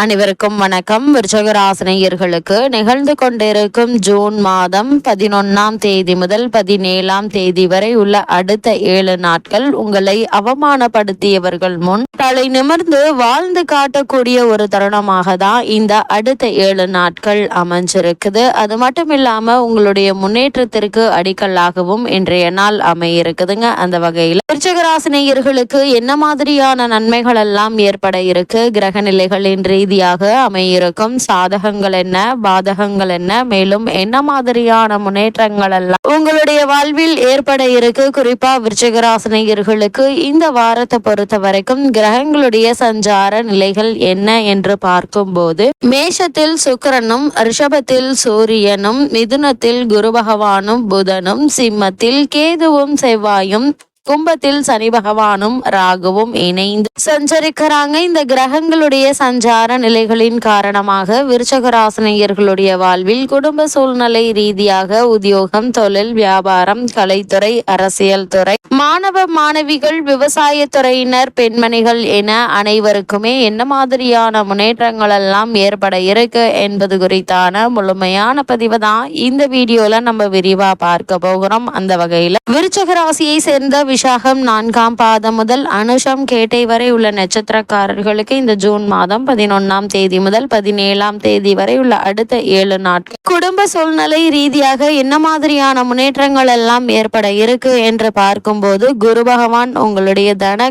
அனைவருக்கும் வணக்கம். விருச்சகராசினியர்களுக்கு நிகழ்ந்து கொண்டிருக்கும் ஜூன் மாதம் பதினொன்னாம் தேதி முதல் பதினேழாம் தேதி வரை உள்ள அடுத்த ஏழு நாட்கள் உங்களை அவமானப்படுத்தியவர்கள் முன் தலை நிமிர்ந்து வாழ்ந்து காட்டக்கூடிய ஒரு தருணமாக தான் இந்த அடுத்த ஏழு நாட்கள் அமைஞ்சிருக்குது. அது மட்டும் இல்லாம உங்களுடைய முன்னேற்றத்திற்கு அடிக்கல்லாகவும் இன்றைய நாள் அமையிருக்குதுங்க. அந்த வகையில் விருச்சகராசினியர்களுக்கு என்ன மாதிரியான நன்மைகள் எல்லாம் ஏற்பட இருக்கு? கிரக நிலைகளின் ரீதியாக அமையிருக்கும். சாதகங்கள் என்ன? பாதகங்கள் என்ன? மேலும் என்ன மாதிரியான முன்னேற்றங்கள் எல்லாம் உங்களுடைய வாழ்வில் ஏற்பட இருக்கு? குறிப்பா விருச்சிகராசினியர்களுக்கு இந்த வாரத்தை பொறுத்த வரைக்கும் கிரகங்களுடைய சஞ்சார நிலைகள் என்ன என்று பார்க்கும்போது மேஷத்தில் சுக்கிரனும் ரிஷபத்தில் சூரியனும் மிதுனத்தில் குரு பகவானும் புதனும் சிம்மத்தில் கேதுவும் செவ்வாயும் கும்பத்தில் சனி பகவானும் ராகுவும் இணைந்து சஞ்சரிக்கிறாங்க. இந்த கிரகங்களுடைய சஞ்சார நிலைகளின் காரணமாக விருச்சகராசினியர்களுடைய வாழ்வில் குடும்ப சூழ்நிலை ரீதியாக உத்தியோகம் தொழில் வியாபாரம் கலைத்துறை அரசியல் துறை மாணவ மாணவிகள் விவசாய துறையினர் பெண்மணிகள் என அனைவருக்குமே என்ன மாதிரியான முன்னேற்றங்கள் எல்லாம் ஏற்பட இருக்கு என்பது குறித்தான முழுமையான பதிவு தான் இந்த வீடியோல நம்ம விரிவா பார்க்க போகிறோம். அந்த வகையில விருச்சக ராசியை சேர்ந்த விசாகம் நான்காம் பாதம் முதல் அனுஷம் கேட்டை வரை உள்ள நட்சத்திரக்காரர்களுக்கு இந்த ஜூன் மாதம் பதினொன்னாம் தேதி முதல் பதினேழாம் தேதி வரை உள்ள அடுத்த ஏழு நாட்கள் குடும்ப சூழ்நிலை ரீதியாக என்ன மாதிரியான முன்னேற்றங்கள் எல்லாம் ஏற்பட இருக்கு என்று பார்க்கும்போது குரு பகவான் உங்களுடைய தன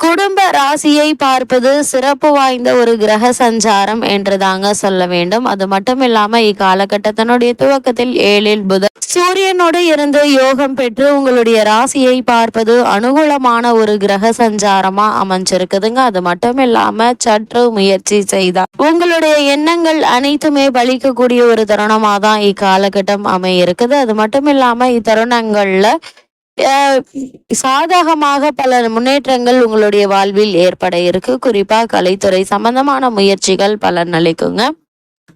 குடும்ப ராசியை பார்ப்பது சிறப்பு வாய்ந்த ஒரு கிரக சஞ்சாரம் என்று தாங்க சொல்ல வேண்டும். அது மட்டும் இல்லாம இக்காலகட்டத்தினுடைய துவக்கத்தில் ஏழில் புதன் சூரியனோடு இருந்து யோகம் பெற்று உங்களுடைய ராசியை பார்ப்பது அனுகூலமான ஒரு கிரக சஞ்சாரமா அமைஞ்சிருக்குதுங்க. அது மட்டும் இல்லாம சற்று முயற்சி செய்தால் உங்களுடைய எண்ணங்கள் அனைத்துமே பலிக்கக்கூடிய ஒரு தருணமா தான் இக்காலகட்டம் அமைய இருக்குது அது மட்டும் இல்லாம இத்தருணங்கள்ல சாதகமாக பல முன்னேற்றங்கள் உங்களுடைய வாழ்வில் ஏற்பட இருக்கு. குறிப்பாக கலைத்துறை சம்பந்தமான முயற்சிகள் பலன் அளிக்குங்க.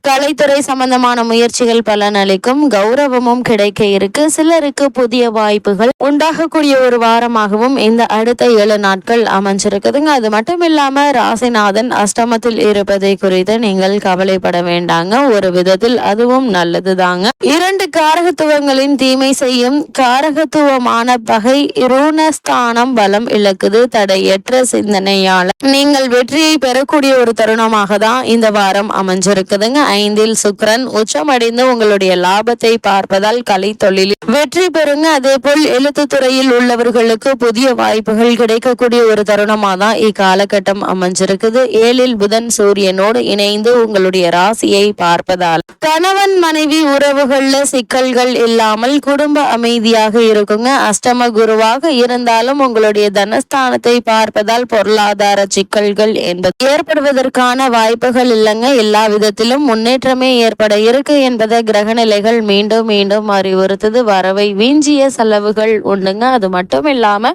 கலைத்துறை சம்பந்தமான முயற்சிகள் பலனளிக்கும் கௌரவமும் கிடைக்க இருக்கு. சிலருக்கு புதிய வாய்ப்புகள் உண்டாகக்கூடிய ஒரு வாரமாகவும் இந்த அடுத்த ஏழு நாட்கள் அமைஞ்சிருக்குதுங்க. அது மட்டும் இல்லாம ராசிநாதன் அஷ்டமத்தில் இருப்பதை குறித்து நீங்கள் கவலைப்பட வேண்டாங்க. ஒரு விதத்தில் அதுவும் நல்லது தாங்க இரண்டு காரகத்துவங்களின் தீமை செய்யும் காரகத்துவமான பகை ருணஸ்தானம் பலம் இழக்குது. தடையற்ற சிந்தனையால நீங்கள் வெற்றியை பெறக்கூடிய ஒரு தருணமாக தான் இந்த வாரம் அமைஞ்சிருக்குதுங்க. ஐந்தில் சுக்ரன் உச்சமடைந்து உங்களுடைய லாபத்தை பார்ப்பதால் கலை தொழிலில் வெற்றி பெறுங்க. அதே போல் எழுத்து துறையில் உள்ளவர்களுக்கு புதிய வாய்ப்புகள் கிடைக்கக்கூடிய ஒரு தருணமா தான் இக்காலகட்டம் அமைஞ்சிருக்குது. ஏழில் புதன் சூரியனோடு இணைந்து உங்களுடைய ராசியை பார்ப்பதால் கணவன் மனைவி உறவுகள்ல சிக்கல்கள் இல்லாமல் குடும்ப அமைதியாக இருக்குங்க. அஷ்டம குருவாக இருந்தாலும் உங்களுடைய தனஸ்தானத்தை பார்ப்பதால் பொருளாதார சிக்கல்கள் என்பது ஏற்படுவதற்கான வாய்ப்புகள் இல்லைங்க. எல்லா விதத்திலும் முன்னேற்றமே ஏற்பட இருக்கு என்பதை கிரகநிலைகள் மீண்டும் மீண்டும் அறிவுறுத்துது. வரவை வீஞ்சிய செலவுகள் உண்டுங்க. அது மட்டும் இல்லாம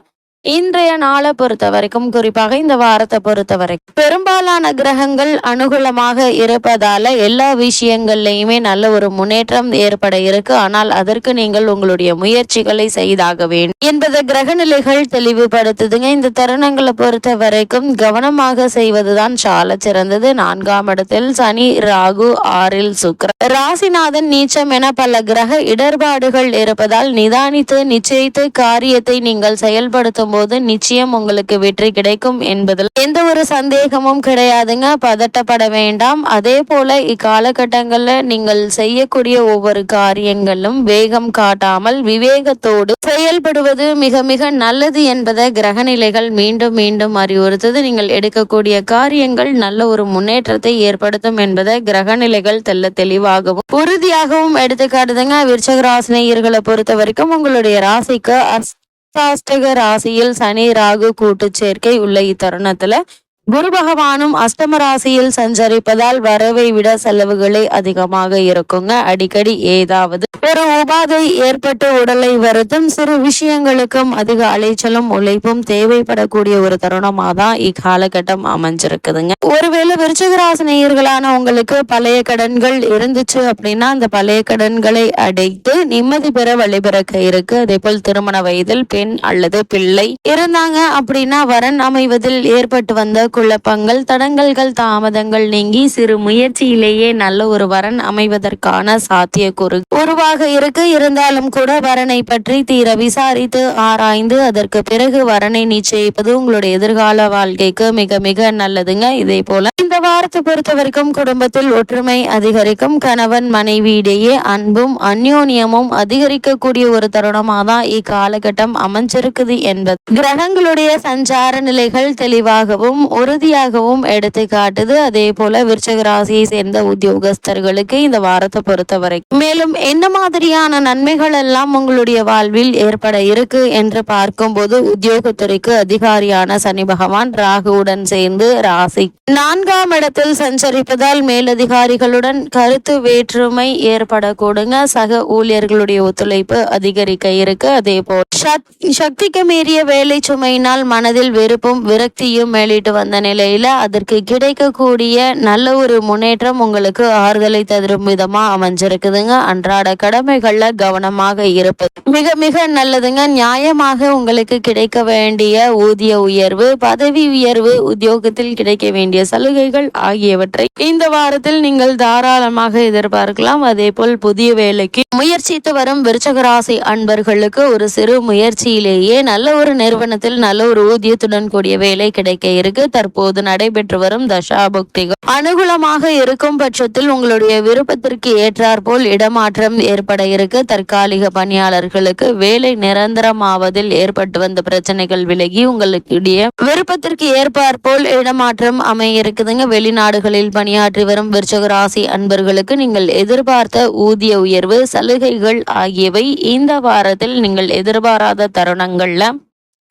இன்றைய நாளை பொறுத்த வரைக்கும் குறிப்பாக இந்த வாரத்தை பொறுத்த வரைக்கும் பெரும்பாலான கிரகங்கள் அனுகூலமாக இருப்பதால எல்லா விஷயங்கள்லையுமே நல்ல ஒரு முன்னேற்றம் ஏற்பட இருக்கு. ஆனால் அதற்கு நீங்கள் உங்களுடைய முயற்சிகளை செய்தாக வேண்டும் என்பதை கிரகநிலைகள் தெளிவுபடுத்துதுங்க. இந்த தருணங்களை பொறுத்த வரைக்கும் கவனமாக செய்வதுதான் சால சிறந்தது. நான்காம் இடத்தில் சனி ராகு ஆறில் சுக்கர ராசிநாதன் நீச்சம் என பல கிரக இடர்பாடுகள் இருப்பதால் நிதானித்து நிச்சயித்து காரியத்தை நீங்கள் செயல்படுத்தும் போது நிச்சயம் உங்களுக்கு வெற்றி கிடைக்கும் என்பதில் எந்த ஒரு சந்தேகமும் கிடையாதுங்க. பதட்டப்பட வேண்டாம். அதே போல இக்காலகட்டங்கள்ல நீங்கள் செய்யக்கூடிய ஒவ்வொரு காரியங்களும் வேகம் காட்டாமல் விவேகத்தோடு செயல்படுவது மிக மிக நல்லது என்பதை கிரகநிலைகள் மீண்டும் மீண்டும் அறிவுறுத்தது. நீங்கள் எடுக்கக்கூடிய காரியங்கள் நல்ல ஒரு முன்னேற்றத்தை ஏற்படுத்தும் என்பதை கிரகநிலைகள் தெல்ல தெளிவாகவும் உறுதியாகவும் எடுத்துக்காட்டுதுங்க. விருச்சகராசினியர்களை பொறுத்த வரைக்கும் உங்களுடைய ராசிக்கு சாஸ்டக ராசியில் சனி ராகு கூட்டு சேர்க்கை உள்ள இத்தருணத்துல குரு பகவானும் அஷ்டம ராசியில் சஞ்சரிப்பதால் வரவை விட செலவுகளே அதிகமாக இருக்குங்க. அடிக்கடி ஏதாவது உபாதை ஏற்பட்டு உடலை வருத்தும் சிறு விஷயங்களுக்கும் அதிக அலைச்சலும் உழைப்பும் தேவைப்படக்கூடிய ஒரு தருணமா தான் இக்காலகட்டம் அமைஞ்சிருக்குதுங்க. ஒருவேளை விருச்சிகராசி நேயர்களான உங்களுக்கு பழைய கடன்கள் இருந்துச்சு அப்படின்னா அந்த பழைய கடன்களை அடைத்து நிம்மதி பெற வழிபிறக்க இருக்கு. அதே போல் திருமண வயதில் பெண் அல்லது பிள்ளை இருந்தாங்க அப்படின்னா வரன் அமைவதில் ஏற்பட்டு வந்த குழப்பங்கள் தடங்கல்கள் தாமதங்கள் நீங்கி சிறு முயற்சியிலேயே நல்ல ஒரு வரன் அமைவதற்கான சாத்தியக்கூறு. உருவாக இருக்கு. இருந்தாலும் கூட வரனை பற்றி தீர விசாரித்து ஆராய்ந்து அதற்கு பிறகு வரனை நிச்சயிப்பது உங்களுடைய எதிர்கால வாழ்க்கைக்கு மிக மிக நல்லதுங்க. இதே போல இந்த வாரத்தை பொறுத்த வரைக்கும் குடும்பத்தில் ஒற்றுமை அதிகரிக்கும். கணவன் மனைவியிடையே அன்பும் அந்யோன்யமும் அதிகரிக்கக்கூடிய ஒரு தருணமாக தான் இக்காலகட்டம் அமைஞ்சிருக்குது என்பது. கிரகங்களுடைய சஞ்சார நிலைகள் தெளிவாகவும் உறுதியாகவும் எடுத்து காட்டுது. அதே போல விருச்சக ராசியை சேர்ந்த உத்தியோகஸ்தர்களுக்கு இந்த வாரத்தை பொறுத்த வரைக்கும். மேலும் என்ன மாதிரியான நன்மைகள் எல்லாம் உங்களுடைய வாழ்வில் ஏற்பட இருக்கு என்று பார்க்கும்போது உத்தியோகத்துறைக்கு அதிகாரியான சனி பகவான் ராகுவுடன் சேர்ந்து ராசி. நான்காம் இடத்தில் சஞ்சரிப்பதால் மேலதிகாரிகளுடன் கருத்து வேற்றுமை ஏற்படக்கூடுங்க. சக ஊழியர்களுடைய ஒத்துழைப்பு அதிகரிக்க இருக்கு. அதே போல் சக்திக்கு மீறிய வேலை சுமையினால் மனதில் வெறுப்பும் விரக்தியும் மேலிட்டு வந்த நிலையில அதற்கு கிடைக்கக்கூடிய நல்ல ஒரு முன்னேற்றம் உங்களுக்கு ஆறுதலை தரும் விதமா அமைஞ்சிருக்குதுங்க. அன்றாட கடமைகள்ல கவனமாக இருப்பது மிக மிக நல்லதுங்க. நியாயமாக உங்களுக்கு கிடைக்க வேண்டிய ஊதிய உயர்வு பதவி உயர்வு உத்தியோகத்தில் கிடைக்க வேண்டிய சலுகைகள் ஆகியவற்றை இந்த வாரத்தில் நீங்கள் தாராளமாக எதிர்பார்க்கலாம். அதே போல் புதிய வேலைக்கு முயற்சித்து வரும் விருச்சகராசி அன்பர்களுக்கு ஒரு சிறு முயற்சியிலேயே நல்ல ஒரு நிறுவனத்தில் நல்ல ஒரு ஊதியத்துடன் கூடிய வேலை கிடைக்க இருக்கு. தற்போது நடைபெற்று வரும் தசாபுக்திகள் அனுகூலமாக இருக்கும் பட்சத்தில் உங்களுடைய விருப்பத்திற்கு ஏற்றாற்போல் இடமாற்றம் ஏற்பட இருக்கு. தற்காலிக பணியாளர்களுக்கு வேலை நிரந்தரமாவதில் ஏற்பட்டு வந்த பிரச்சனைகள் விலகி உங்களுக்கு விருப்பத்திற்கு ஏற்பாற்போல் இடமாற்றம் அமைய இருக்குதுங்க. வெளிநாடுகளில் பணியாற்றி வரும் விருச்சக ராசி அன்பர்களுக்கு நீங்கள் எதிர்பார்த்த ஊதிய உயர்வு சலுகைகள் ஆகியவை இந்த வாரத்தில் நீங்கள் எதிர்பாராத தருணங்கள்ல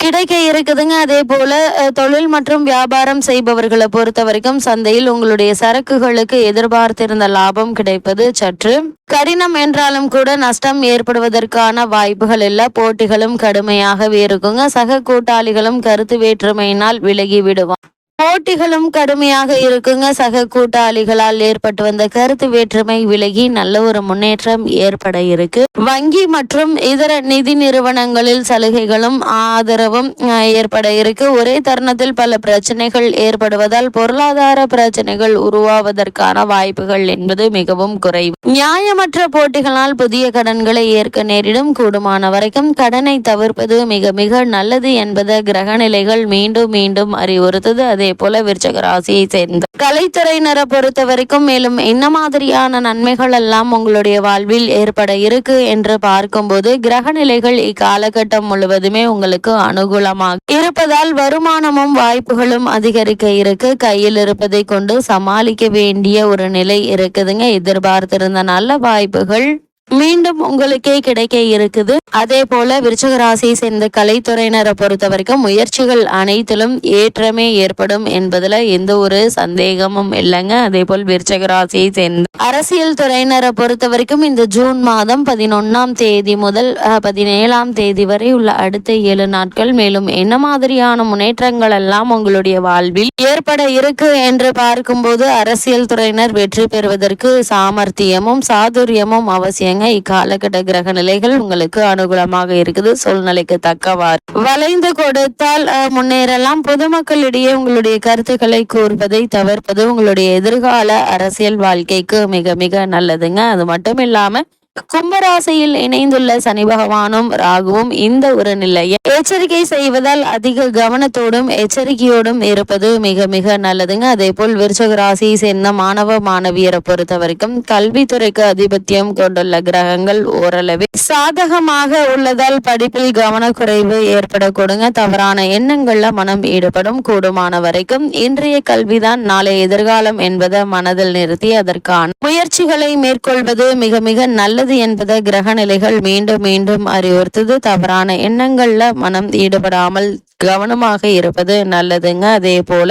கிடைக்க இருக்குதுங்க. அதே போல தொழில் மற்றும் வியாபாரம் செய்பவர்களை பொறுத்த வரைக்கும் சந்தையில் உங்களுடைய சரக்குகளுக்கு எதிர்பார்த்திருந்த லாபம் கிடைப்பது சற்று கடினம் என்றாலும் கூட நஷ்டம் ஏற்படுவதற்கான வாய்ப்புகள் இல்ல. போட்டிகளும் கடுமையாகவே இருக்குங்க. சக கூட்டாளிகளும் கருத்து வேற்றுமையினால் விலகி விடுவான் போட்டிகளும் கடுமையாக இருக்குங்க. சக கூட்டாளிகளால் ஏற்பட்டு வந்த கருத்து வேற்றுமை விலகி நல்ல ஒரு முன்னேற்றம் ஏற்பட இருக்கு. வங்கி மற்றும் இதர நிதி நிறுவனங்களில் சலுகைகளும் ஆதரவும் ஏற்பட இருக்கு. ஒரே தருணத்தில் பல பிரச்சனைகள் ஏற்படுவதால் பொருளாதார பிரச்சனைகள் உருவாவதற்கான வாய்ப்புகள் என்பது மிகவும் குறைவு. நியாயமற்ற போட்டிகளால் புதிய கடன்களை ஏற்க நேரிடும். கூடுமான வரைக்கும் கடனை தவிர்ப்பது மிக மிக நல்லது என்பதை கிரகநிலைகள் மீண்டும் மீண்டும் அறிவுறுத்தது. அதே போல விருச்சக ராசியை சேர்ந்த கலைத்துறையினரை பொறுத்த வரைக்கும் மேலும் என்ன மாதிரியான நன்மைகள் எல்லாம் உங்களுடைய வாழ்வில் ஏற்பட இருக்கு என்று பார்க்கும்போது கிரக நிலைகள் இக்காலகட்டம் முழுவதுமே உங்களுக்கு அனுகூலமாக இருப்பதால் வருமானமும் வாய்ப்புகளும் அதிகரிக்க இருக்கு. கையில் இருப்பதை கொண்டு சமாளிக்க வேண்டிய ஒரு நிலை இருக்குதுங்க. எதிர்பார்த்திருந்த நல்ல வாய்ப்புகள் மீண்டும் உங்களுக்கே கிடைக்க இருக்குது. அதே போல விருச்சக ராசியை சேர்ந்த கலைத்துறையினரை பொறுத்த வரைக்கும் முயற்சிகள் அனைத்திலும் ஏற்றமே ஏற்படும் என்பதுல எந்த ஒரு சந்தேகமும் இல்லைங்க. அதே போல் விருச்சக ராசியை சேர்ந்த அரசியல் துறையினரை பொறுத்த வரைக்கும் இந்த ஜூன் மாதம் பதினொன்னாம் தேதி முதல் பதினேழாம் தேதி வரை உள்ள அடுத்த ஏழு நாட்கள். மேலும் என்ன மாதிரியான முன்னேற்றங்கள் எல்லாம் உங்களுடைய வாழ்வில் ஏற்பட இருக்கு என்று பார்க்கும்போது அரசியல் துறையினர் வெற்றி பெறுவதற்கு சாமர்த்தியமும் சாதுரியமும் அவசியம் பாருங்க இக்காலகட்ட கிரக நிலைகள் உங்களுக்கு அனுகூலமாக இருக்குது சூழ்நிலைக்கு தக்கவாறு. வளைந்து கொடுத்தால் முன்னேறலாம். பொதுமக்களிடையே உங்களுடைய கருத்துக்களை கூறுவதை தவிர்ப்பது உங்களுடைய எதிர்கால அரசியல் வாழ்க்கைக்கு மிக மிக நல்லதுங்க. அது மட்டும் இல்லாம கும்பராசியில் இணைந்துள்ள சனி பகவானும் ராகுவும் இந்த ஒரு நிலையை எச்சரிக்கை செய்வதால் அதிக கவனத்தோடும் எச்சரிக்கையோடும் இருப்பது மிக மிக நல்லதுங்க. அதே போல் விருச்சக ராசியை சேர்ந்த மாணவ மாணவியரை பொறுத்த வரைக்கும் கல்வித்துறைக்கு அதிபத்தியம் கொண்டுள்ள கிரகங்கள் ஓரளவு சாதகமாக உள்ளதால் படிப்பில் கவனக்குறைவு ஏற்படக்கூடுங்க. தவறான எண்ணங்கள்ல மனம் ஈடுபடும். கூடுமான வரைக்கும் இன்றைய கல்விதான் நாளை எதிர்காலம் என்பதை மனதில் நிறுத்தி அதற்கான முயற்சிகளை மேற்கொள்வது மிக மிக நல்ல நல்லது என்பதை கிரக நிலைகள் மீண்டும் மீண்டும் அறிவுறுத்தது. தவறான எண்ணங்கள்ல மனம் ஈடுபடாமல் கவனமாக இருப்பது நல்லதுங்க. அதே போல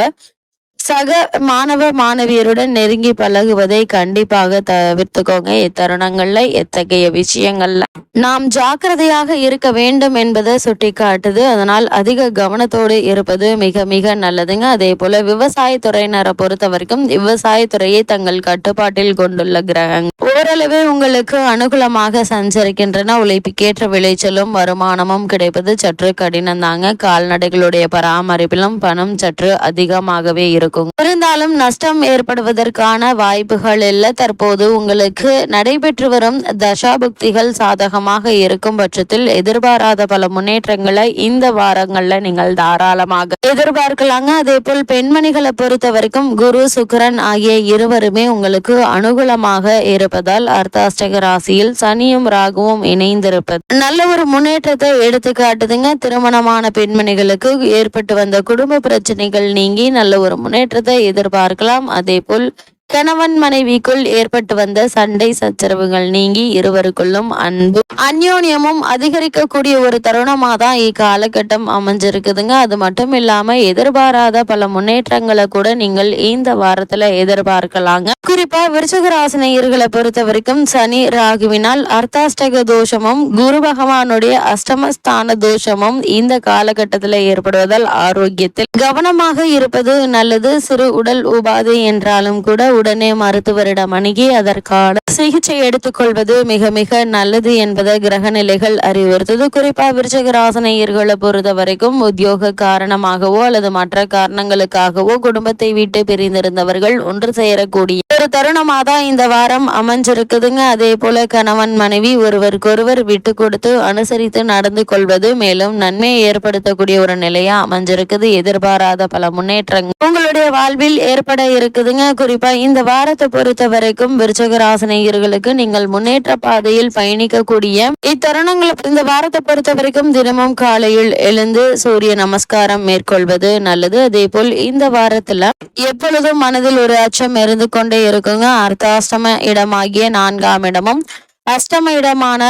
சக மாணவ மாணவியருடன் நெருங்கி பழகுவதை கண்டிப்பாக தவிர்த்துக்கோங்க. இத்தருணங்கள்ல எத்தகைய விஷயங்கள்ல நாம் ஜாக்கிரதையாக இருக்க வேண்டும் என்பதை சுட்டிக்காட்டுது. அதனால் அதிக கவனத்தோடு இருப்பது மிக மிக நல்லதுங்க. அதே போல விவசாயத்துறையினரை பொறுத்த வரைக்கும் விவசாயத்துறையை தங்கள் கட்டுப்பாட்டில் கொண்டுள்ள கிரகங்கள் ஓரளவு உங்களுக்கு அனுகூலமாக சஞ்சரிக்கின்றன. உழைப்புக்கேற்ற விளைச்சலும் வருமானமும் கிடைப்பது சற்று கடினம் தாங்க கால்நடைகளுடைய பராமரிப்பிலும் பணம் சற்று அதிகமாகவே இருக்கும். இருந்தாலும் நஷ்டம் ஏற்படுவதற்கான வாய்ப்புகள் இல்லை. தற்போது உங்களுக்கு நடைபெற்று வரும் தசாபுக்திகள் சாதகமாக இருக்கும் பட்சத்தில் எதிர்பாராத பல முன்னேற்றங்களை இந்த வாரங்கள்ல நீங்கள் தாராளமாக எதிர்பார்க்கலாங்க. அதே போல் பெண்மணிகளை பொறுத்த வரைக்கும் குரு சுக்கரன் ஆகிய இருவருமே உங்களுக்கு அனுகூலமாக இருப்பதால் அர்த்தாஷ்டக ராசியில் சனியும் ராகுவும் இணைந்திருப்பது நல்ல ஒரு முன்னேற்றத்தை எடுத்து காட்டுதுங்க. திருமணமான பெண்மணிகளுக்கு ஏற்பட்டு வந்த குடும்ப பிரச்சனைகள் நீங்கி நல்ல ஒரு முன்னேற்றத்தை எதிர்பார்க்கலாம். அதே போல் கணவன் மனைவிக்குள் ஏற்பட்டு வந்த சண்டை சச்சரவுகள் நீங்கி இருவருக்குள்ளும் அன்பு அந்யோன்யமும் அதிகரிக்கக்கூடிய ஒரு தருணமா தான் இக்காலகட்டம் அமைஞ்சிருக்குதுங்க. அது மட்டும் இல்லாம எதிர்பாராத பல முன்னேற்றங்களை கூட நீங்கள் இந்த வாரத்துல எதிர்பார்க்கலாங்க. குறிப்பா விருச்சக ராசினியர்களை பொறுத்த வரைக்கும் சனி ராகுவினால் அர்த்தாஷ்டக தோஷமும் குரு பகவானுடைய அஷ்டமஸ்தான தோஷமும் இந்த காலகட்டத்தில் ஏற்படுவதால் ஆரோக்கியத்தில் கவனமாக இருப்பது நல்லது. சிறு உடல் உபாதை என்றாலும் கூட உடனே மருத்துவரிடம் அணுகி அதற்கான சிகிச்சை எடுத்துக்கொள்வது மிக மிக நல்லது என்பதை கிரக நிலைகள் அறிவுறுத்தது. குறிப்பா விருச்சக ராசனையர்களை பொறுத்த வரைக்கும் உத்தியோக காரணமாகவோ அல்லது மற்ற காரணங்களுக்காகவோ குடும்பத்தை விட்டு பிரிந்திருந்தவர்கள் ஒன்று சேரக்கூடிய ஒரு தருணமா தான் இந்த வாரம் அமைஞ்சிருக்குதுங்க. அதே போல கணவன் மனைவி ஒருவருக்கொருவர் விட்டு கொடுத்து அனுசரித்து நடந்து கொள்வது மேலும் நன்மையை ஏற்படுத்தக்கூடிய ஒரு நிலையா அமைஞ்சிருக்குது. எதிர்பாராத பல முன்னேற்றங்கள் உங்களுடைய வாழ்வில் ஏற்பட இருக்குதுங்க. குறிப்பா இந்த வாரத்தை பொறுத்த வரைக்கும் விருச்சக ராசினியர்களுக்கு நீங்கள் முன்னேற்ற பாதையில் பயணிக்கக்கூடிய இத்தருணங்களை இந்த வாரத்தை பொறுத்த வரைக்கும் தினமும் காலையில் எழுந்து சூரிய நமஸ்காரம் மேற்கொள்வது நல்லது. அதே போல் இந்த வாரத்துல எப்பொழுதும் மனதில் ஒரு அச்சம் இருந்து கொண்டே இருக்குங்க. அர்த்தாஷ்டம இடமாகிய நான்காம் இடமும் அஷ்டம இடமான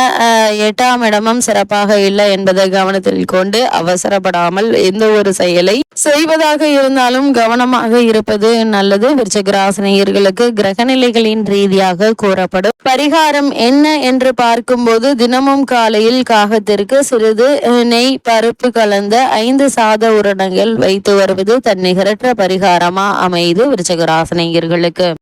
எட்டாம் இடமும் சிறப்பாக இல்லை என்பதை கவனத்தில் கொண்டு அவசரப்படாமல் எந்த ஒரு செயலை செய்வதாக இருந்தாலும் கவனமாக இருப்பது நல்லது. விருச்சகராசினியர்களுக்கு கிரகநிலைகளின் ரீதியாக கூறப்படும் பரிகாரம் என்ன என்று பார்க்கும்போது தினமும் காலையில் காகத்திற்கு சிறிது நெய் பருப்பு கலந்த ஐந்து சாத உரணங்கள் வைத்து வருவது தன்னிகரற்ற பரிகாரமா அமைது விருச்சகராசினியர்களுக்கு.